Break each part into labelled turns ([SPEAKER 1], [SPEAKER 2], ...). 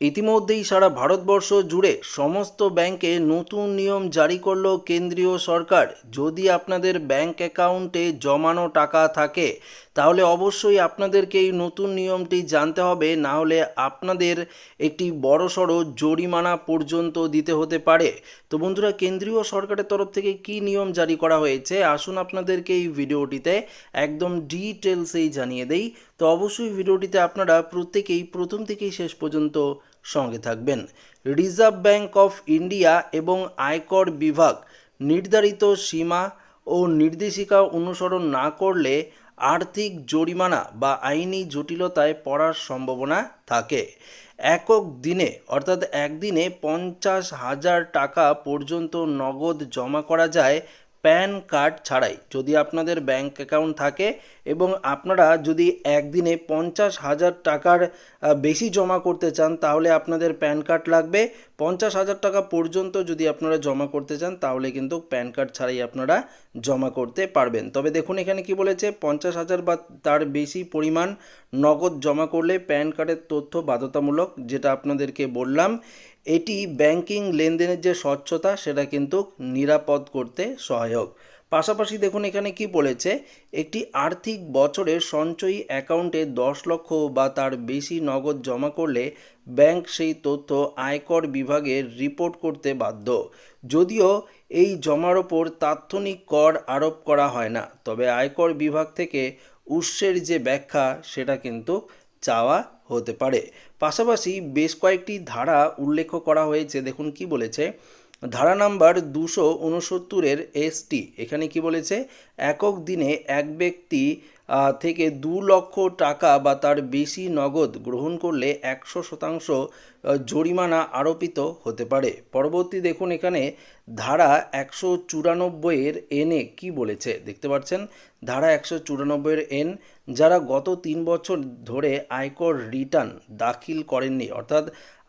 [SPEAKER 1] ইতিমধ্যেই সারা ভারতবর্ষ জুড়ে সমস্ত ব্যাংকে নতুন নিয়ম জারি করল কেন্দ্রীয় সরকার। যদি আপনাদের ব্যাংক অ্যাকাউন্টে জমানো টাকা থাকে, তাহলে অবশ্যই আপনাদেরকে এই নতুন নিয়মটি জানতে হবে। না হলে আপনাদের একটি বড়সড় জরিমানা পর্যন্ত দিতে হতে পারে। তো বন্ধুরা, কেন্দ্রীয় সরকারের তরফ থেকে কি নিয়ম জারি করা হয়েছে? আসুন আপনাদেরকে এই ভিডিওটিতে একদম ডিটেলসেই জানিয়ে দেই। তো অবশ্যই ভিডিওটিতে আপনারা প্রত্যেকেই প্রথম থেকেই শেষ পর্যন্ত সঙ্গে থাকবেন। রিজার্ভ ব্যাংক অফ ইন্ডিয়া এবং আয়কর বিভাগ নির্ধারিত সীমা ও নির্দেশিকা অনুসরণ না করলে আর্থিক জরিমানা বা আইনি জটিলতায় পড়ার সম্ভাবনা থাকে। একক দিনে, অর্থাৎ একদিনে পঞ্চাশ হাজার টাকা পর্যন্ত নগদ জমা করা যায় প্যান কার্ড ছাড়াই যদি আপনাদের ব্যাংক অ্যাকাউন্ট থাকে এবং আপনারা যদি একদিনে পঞ্চাশ হাজার টাকার বেশি জমা করতে চান, তাহলে আপনাদের প্যান কার্ড লাগবে। পঞ্চাশ হাজার টাকা পর্যন্ত যদি আপনারা জমা করতে চান, তাহলে কিন্তু প্যান কার্ড ছাড়াই আপনারা জমা করতে পারবেন। তবে দেখুন, এখানে কি বলেছে, পঞ্চাশ হাজার বা তার বেশি পরিমাণ নগদ জমা করলে প্যান কার্ডের তথ্য বাধ্যতামূলক, যেটা আপনাদেরকে বললাম। এটি ব্যাংকিং লেনদেনের যে স্বচ্ছতা, সেটা কিন্তু নিরাপদ করতে সহায়ক। পাশাপাশি দেখুন এখানে কি বলেছে, একটি আর্থিক বছরের সঞ্চয়ী অ্যাকাউন্টে দশ লক্ষ বা তার বেশি নগদ জমা করলে ব্যাংক সেই তথ্য আয়কর বিভাগে রিপোর্ট করতে বাধ্য। যদিও এই জমার ওপর তাৎক্ষণিক কর আরোপ করা হয় না, তবে আয়কর বিভাগ থেকে উৎসের যে ব্যাখ্যা, সেটা কিন্তু চাওয়া হতে পারে। পাশাপাশি বেশ কয়েকটি ধারা উল্লেখ করা হয়েছে। দেখুন কি বলেছে? ধারা নাম্বার দুশো উনসত্তরের এসটি। এখানে কি বলেছে? একক দিনে এক ব্যক্তি থেকে দু লক্ষ টাকা বা তার বেশি নগদ গ্রহণ করলে একশো শতাংশ জরিমানা আরোপিত হতে পারে। পরবর্তী দেখুন এখানে ধারা একশো চুরানব্বইয়ের এনে কি বলেছে? দেখতে পাচ্ছেন, ধারা একশো চুরানব্বইয়ের এন, যারা গত তিন বছর ধরে আয়কর রিটার্ন দাখিল করেননি, অর্থাৎ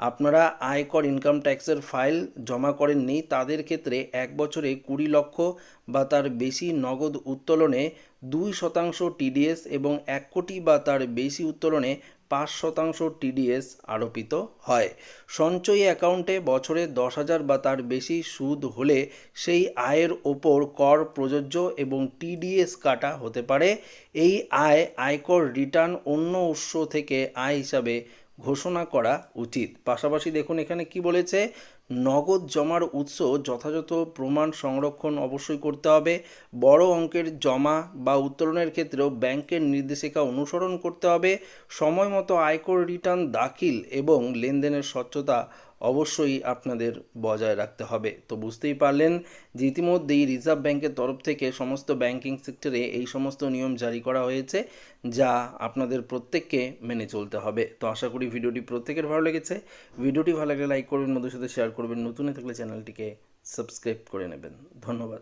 [SPEAKER 1] আপনারা আয়কর ইনকাম ট্যাক্সের ফাইল জমা করেননি, তাদের ক্ষেত্রে এক বছরে কুড়ি লক্ষ বা তার বেশি নগদ উত্তোলনে দুই শতাংশ টিডিএস এবং এক কোটি বা তার বেশি উত্তোলনে পাঁচ শতাংশ টিডিএস আরোপিত হয়। সঞ্চয়ী অ্যাকাউন্টে বছরে দশ হাজার বা তার বেশি সুদ হলে সেই আয়ের ওপর কর প্রযোজ্য এবং টিডিএস কাটা হতে পারে। এই আয় আয়কর রিটার্ন অন্য উৎস থেকে আয় হিসাবে ঘোষণা করা উচিত। পাশাপাশি দেখুন এখানে কি বলেছে নগদ জমার উৎস যথাযথ প্রমাণ সংরক্ষণ অবশ্যই করতে হবে। বড় অঙ্কের জমা বা উত্তোলনের ক্ষেত্রেও ব্যাংকের নির্দেশিকা অনুসরণ করতে হবে। সময় মতো আয়কর রিটার্ন দাখিল এবং লেনদেনের স্বচ্ছতা অবশ্যই আপনাদের বজায় রাখতে হবে। তো বুঝতেই পারলেন যে ইতিমধ্যেই রিজার্ভ ব্যাংকের তরফ থেকে সমস্ত ব্যাংকিং সেক্টরে এই সমস্ত নিয়ম জারি করা হয়েছে, যা আপনাদের প্রত্যেককে মেনে চলতে হবে। তো আশা করি ভিডিওটি প্রত্যেকের ভালো লেগেছে। ভিডিওটি ভালো লাগলে লাইক করবেন, বন্ধুদের সাথে শেয়ার করবেন। নতুন থাকলে চ্যানেলটিকে সাবস্ক্রাইব করে নেবেন। ধন্যবাদ।